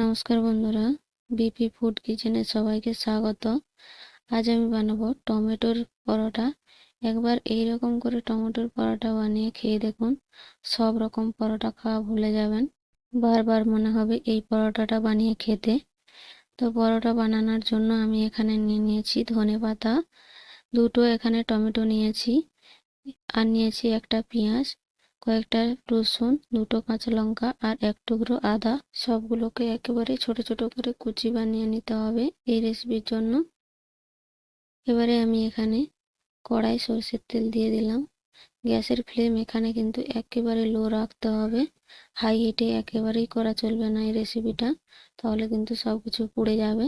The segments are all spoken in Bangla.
নমস্কার বন্ধুরা বিপি ফুড কিচেনে সবাইকে স্বাগত। আজ আমি বানাবো টমেটোর পরোটা। একবার এই রকম করে টমেটোর পরোটা বানিয়ে খেয়ে দেখুন, সব রকম পরোটা খাওয়া ভুলে যাবেন। বারবার মনে হবে এই পরোটাটা বানিয়ে খেতে। তো পরোটা বানানোর জন্য আমি এখানে নিয়ে নিয়েছি ধনে পাতা। দুটো এখানে টমেটো নিয়েছি, আর নিয়েছি একটা পেঁয়াজ। কয়েকটা রসুন, দুটো কাঁচা লঙ্কা আর এক টুকরো আদা, সবগুলোকে একেবারে ছোট ছোট করে কুচি বানিয়ে নিতে হবে এই রেসিপির জন্য। এবারে আমি এখানে কড়াই সরষের তেল দিয়ে দিলাম। গ্যাসের ফ্লেম এখানে কিন্তু একেবারে লো রাখতে হবে। হাই হিটে একেবারেই করা চলবে না এই রেসিপিটা তাহলে কিন্তু সব কিছু পুড়ে যাবে।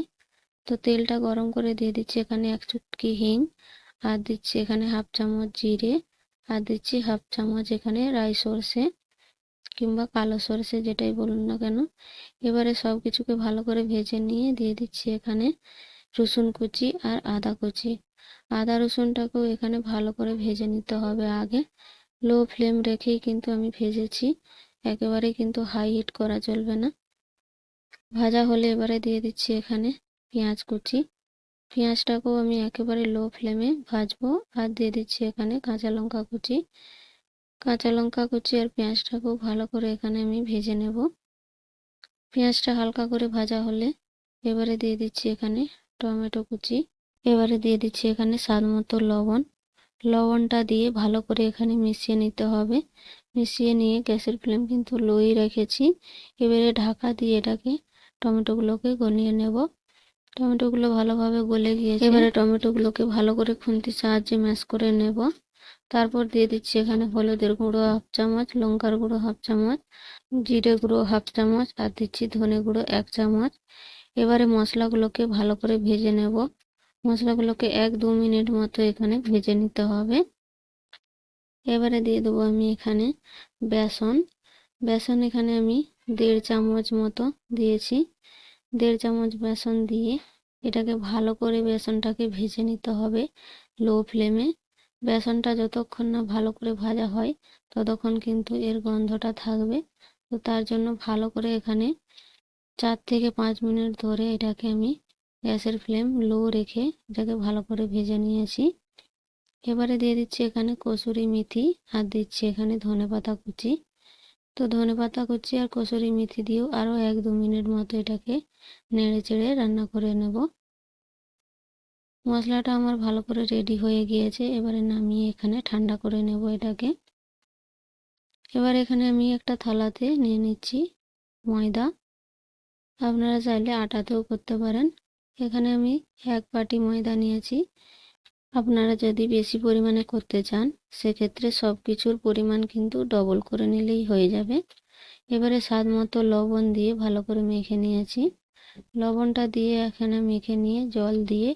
তো তেলটা গরম করে দিয়ে দিচ্ছি এখানে এক চুটকি হিং আর দিচ্ছি এখানে হাফ চামচ জিরে। আর দিচ্ছি হাফ চামচ এখানে রাই সর্ষে কিংবা কালো সর্ষে যেটাই বলুন না কেন। এবারে সব কিছুকে ভালো করে ভেজে নিয়ে দিয়ে দিচ্ছি এখানে রসুন কুচি আর আদা কুচি। আদা রসুনটাকেও এখানে ভালো করে ভেজে নিতে হবে আগে। লো ফ্লেম রেখেই কিন্তু আমি ভেজেছি একেবারে কিন্তু হাই হিট করা চলবে না। ভাজা হলে এবারে দিয়ে দিচ্ছি এখানে পেঁয়াজ কুচি। পেঁয়াজটাকেও আমি একেবারে লো ফ্লেমে ভাজবো। আর দিয়ে দিচ্ছি এখানে কাঁচা লঙ্কা কুচি। কাঁচা লঙ্কা কুচি আর পেঁয়াজটাকেও ভালো করে এখানে আমি ভেজে নেব। পেঁয়াজটা হালকা করে ভাজা হলে এবারে দিয়ে দিচ্ছি এখানে টমেটো কুচি। এবারে দিয়ে দিচ্ছি এখানে স্বাদ মতো লবণ। লবণটা দিয়ে ভালো করে এখানে মিশিয়ে নিতে হবে। মিশিয়ে নিয়ে গ্যাসের ফ্লেম কিন্তু লোই রেখেছি। এবারে ঢাকা দিয়ে এটাকে টমেটোগুলোকে গলিয়ে নেব। টমেটোগুলো ভালোভাবে গলে গিয়েছে। এবারে টমেটোগুলোকে ভালো করে খুন্তির সাহায্যে ম্যাশ করে নেব। তারপর দিয়ে দিচ্ছি এখানে হলুদের গুঁড়ো হাফ চামচ, লঙ্কার গুঁড়ো হাফ চামচ, জিরে গুঁড়ো হাফ চামচ, আর দিচ্ছি ধনে গুঁড়ো এক চামচ। এবারে মশলাগুলোকে ভালো করে ভেজে নেব। মশলাগুলোকে এক দু মিনিট মতো এখানে ভেজে নিতে হবে। এবারে দিয়ে দেবো আমি এখানে বেসন। বেসন এখানে আমি দেড় চামচ মতো দিয়েছি। দেড় চামচ বেসন দিয়ে এটাকে ভালো করে বেসনটাকে ভেজে নিতে হবে লো ফ্লেমে। বেসনটা যতক্ষণ না ভালো করে ভাজা হয় ততক্ষণ কিন্তু এর গন্ধটা থাকবে। তো তার জন্য ভালো করে এখানে চার থেকে পাঁচ মিনিট ধরে এটাকে আমি গ্যাসের ফ্লেম লো রেখে এটাকে ভালো করে ভেজে নিয়েছি। এবারে দিয়ে দিচ্ছি এখানে কসুরি মেথি আর দিচ্ছি এখানে ধনে পাতা কুচি। তো ধনে পাতা কুচি আর কসুরি মেথি দিয়েও আরও এক দু মিনিট মতো এটাকে নেড়ে চেড়ে রান্না করে নেব। মশলাটা আমার ভালো করে রেডি হয়ে গিয়েছে, এবারে নামিয়ে এখানে ঠান্ডা করে নেব এটাকে। এবার এখানে আমি একটা থালাতে নিয়ে নিচ্ছি ময়দা। আপনারা চাইলে আটাতেও করতে পারেন। এখানে আমি এক বাটি ময়দা নিয়েছি। আপনারা যদি বেশি পরিমাণে করতে চান, সেক্ষেত্রে সব কিছুর পরিমাণ কিন্তু ডবল করে নিলেই হয়ে যাবে। এবারে স্বাদ মতো লবণ দিয়ে ভালো করে মেখে নিয়েছি। লবণটা দিয়ে এখানে মেখে নিয়ে জল দিয়ে,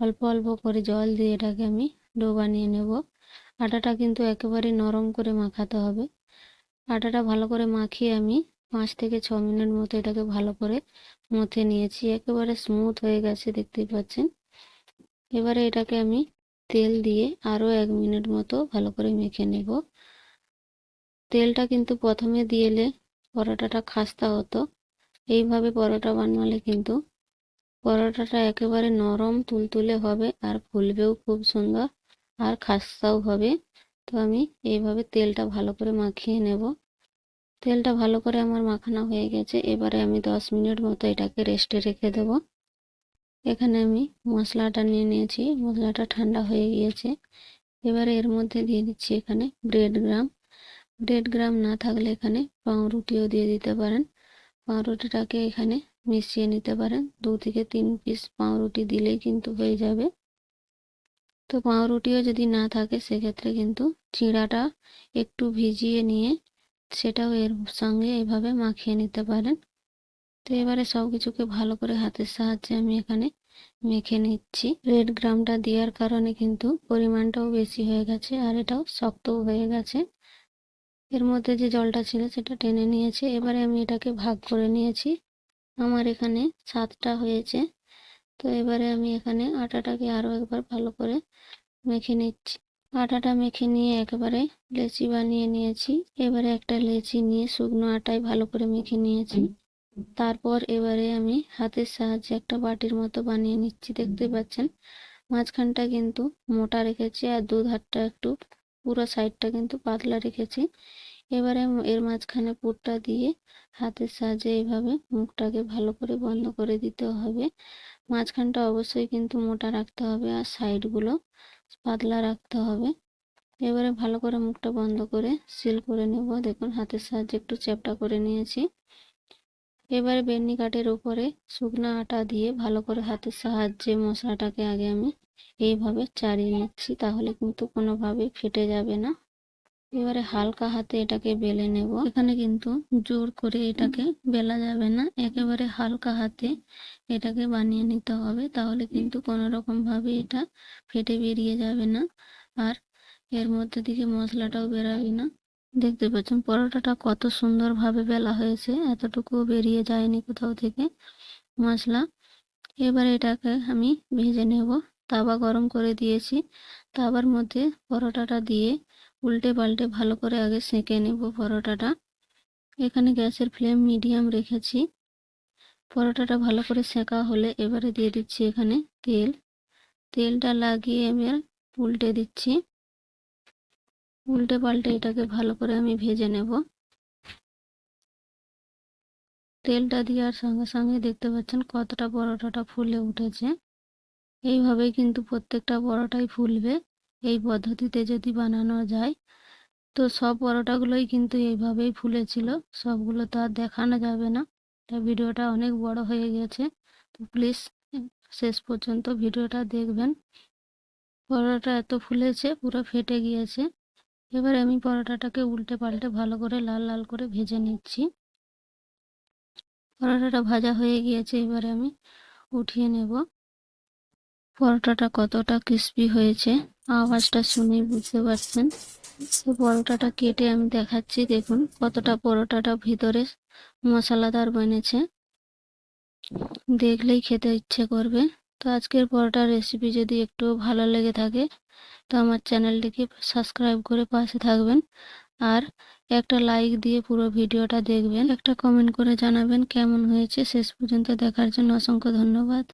অল্প অল্প করে জল দিয়ে এটাকে আমি ডো বানিয়ে নেব। আটাটা কিন্তু একেবারে নরম করে মাখাতে হবে। আটাটা ভালো করে মাখিয়ে আমি পাঁচ থেকে ছ মিনিট মতো এটাকে ভালো করে মথে নিয়েছি। একেবারে স্মুথ হয়ে গেছে, দেখতেই পাচ্ছেন। এবারে এটাকে আমি তেল দিয়ে আরও এক মিনিট মতো ভালো করে মেখে নেব। তেলটা কিন্তু প্রথমে দিয়েলে পরোটাটা খাস্তা হতো। এইভাবে পরোটা বানালে কিন্তু পরোটাটা একেবারে নরম তুলতুলে হবে আর ফুলবেও খুব সুন্দর আর খাস্তাও হবে। তো আমি এইভাবে তেলটা ভালো করে মাখিয়ে নেব। তেলটা ভালো করে আমার মাখানো হয়ে গেছে। এবারে আমি দশ মিনিট মতো এটাকে রেস্টে রেখে দেব। এখানে আমি মশলাটা নিয়ে নিয়েছি, মশলাটা ঠান্ডা হয়ে গিয়েছে। এবারে এর মধ্যে দিয়ে দিচ্ছি এখানে ব্রেড গ্রাম ব্রেড গ্রাম না থাকলে এখানে পাউরুটিও দিয়ে দিতে পারেন। পাউরুটিটাকে এখানে মিশিয়ে নিতে পারেন। দু থেকে তিন পিস পাউরুটি দিলেই কিন্তু হয়ে যাবে। তো পাউরুটিও যদি না থাকে, সেক্ষেত্রে কিন্তু চিঁড়াটা একটু ভিজিয়ে নিয়ে সেটাও এর সঙ্গে এভাবে মাখিয়ে নিতে পারেন। তো এবারে সব কিছুকে ভালো করে হাতের সাহায্যে আমি এখানে মেখে নিচ্ছি। রেড গ্রামটা দেওয়ার কারণে কিন্তু পরিমাণটাও বেশি হয়ে গেছে আর এটাও শক্তও হয়ে গেছে। এর মধ্যে যে জলটা ছিল সেটা টেনে নিয়েছে। এবারে আমি এটাকে ভাগ করে নিয়েছি। আমার এখানে সাতটা হয়েছে। তো এবারে আমি এখানে আটাটাকে আরও একবার ভালো করে মেখে নিচ্ছি। আটাটা মেখে নিয়ে একেবারে লেচি বানিয়ে নিয়েছি। এবারে একটা লেচি নিয়ে শুকনো আটায় ভালো করে মেখে নিয়েছি। তারপর এবারে আমি হাতের সাহায্যে একটা বাটির মতো বানিয়ে নিচ্ছি দেখতে পাচ্ছেন। মাঝখানটা কিন্তু মোটা রেখেছি আর দু ধারটা একটু পুরো সাইডটা কিন্তু পাতলা রেখেছি। এবারে এর মাঝখানে পুরটা দিয়ে হাতের সাহায্যে এইভাবে মুখটাকে ভালো করে বন্ধ করে দিতে হবে। মাঝখানটা অবশ্যই কিন্তু মোটা রাখতে হবে আর সাইডগুলো পাতলা রাখতে হবে। এবারে ভালো করে মুখটা বন্ধ করে সিল করে নেব। দেখুন হাতের সাহায্যে একটু চ্যাপটা করে নিয়েছি। এবারে বেনি কাঠের উপরে শুকনো আটা দিয়ে ভালো করে হাতের সাহায্যে মশলাটাকে আগে আমি এইভাবে চাড়িয়ে নিচ্ছি, তাহলে কিন্তু কোনোভাবেই ফেটে যাবে না। এবারে হালকা হাতে এটাকে বেলে নেব। এখানে কিন্তু জোর করে এটাকে বেলা যাবে না, একেবারে হালকা হাতে এটাকে বানিয়ে নিতে হবে, তাহলে কিন্তু কোনো রকমভাবে এটা ফেটে বেরিয়ে যাবে না, আর এর মধ্যে দিকে মশলাটাও বেরাবে না। দেখতে পাচ্ছেন, পরোটাটা কত সুন্দরভাবে বেলা হয়েছে এতটুকু বেরিয়ে যায়নি কোথাও থেকে মশলা। এবার এটাকে আমি ভেজে নেব। তাওয়া গরম করে দিয়েছি। তাওয়ার মধ্যে পরোটাটা দিয়ে উল্টে পাল্টে ভালো করে আগে সেঁকে নেব পরোটাটা। এখানে গ্যাসের ফ্লেম মিডিয়াম রেখেছি। পরোটাটা ভালো করে সেঁকা হলে এবারে দিয়ে দিচ্ছি এখানে তেল। তেলটা লাগিয়ে এবার উল্টে দিচ্ছি। উল্টে পাল্টে এটাকে ভালো করে আমি ভেজে নেব। তেলটা দেওয়ার সঙ্গে সঙ্গে দেখতে পাচ্ছেন কতটা পরোটাটা ফুলে উঠেছে। এইভাবেই কিন্তু প্রত্যেকটা পরোটাই ফুলবে। এই পদ্ধতিতে যদি বানানো যায়, তো সব পরোটাগুলোই কিন্তু এইভাবেই ফুলেছিল। সবগুলো তো আর দেখানো যাবে না। তা ভিডিওটা অনেক বড় হয়ে গেছে। তো প্লিজ শেষ পর্যন্ত ভিডিওটা দেখবেন। পরোটা এত ফুলেছে, পুরো ফেটে গিয়েছে। এবার আমি পরোটাটাকে উল্টে পাল্টে ভালো করে লাল লাল করে ভেজে নিচ্ছি। পরোটাটা ভাজা হয়ে গিয়েছে, এবারে আমি উঠিয়ে নেব। পরোটাটা কতটা ক্রিস্পি হয়েছে, আওয়াজটা শুনেই বুঝতে পারছেন? তো পরোটাটা কেটে আমি দেখাচ্ছি, দেখুন কতটা পরোটাটা ভিতরে মশলাদার বনেছে। দেখলেই খেতে ইচ্ছে করবে। তো আজকের পরোটার রেসিপি যদি একটু ভালো লেগে থাকে, তো আমার চ্যানেলটিকে সাবস্ক্রাইব করে পাশে থাকবেন। আর একটা লাইক দিয়ে পুরো ভিডিওটা দেখবেন। একটা কমেন্ট করে জানাবেন কেমন হয়েছে। শেষ পর্যন্ত দেখার জন্য অসংখ্য ধন্যবাদ।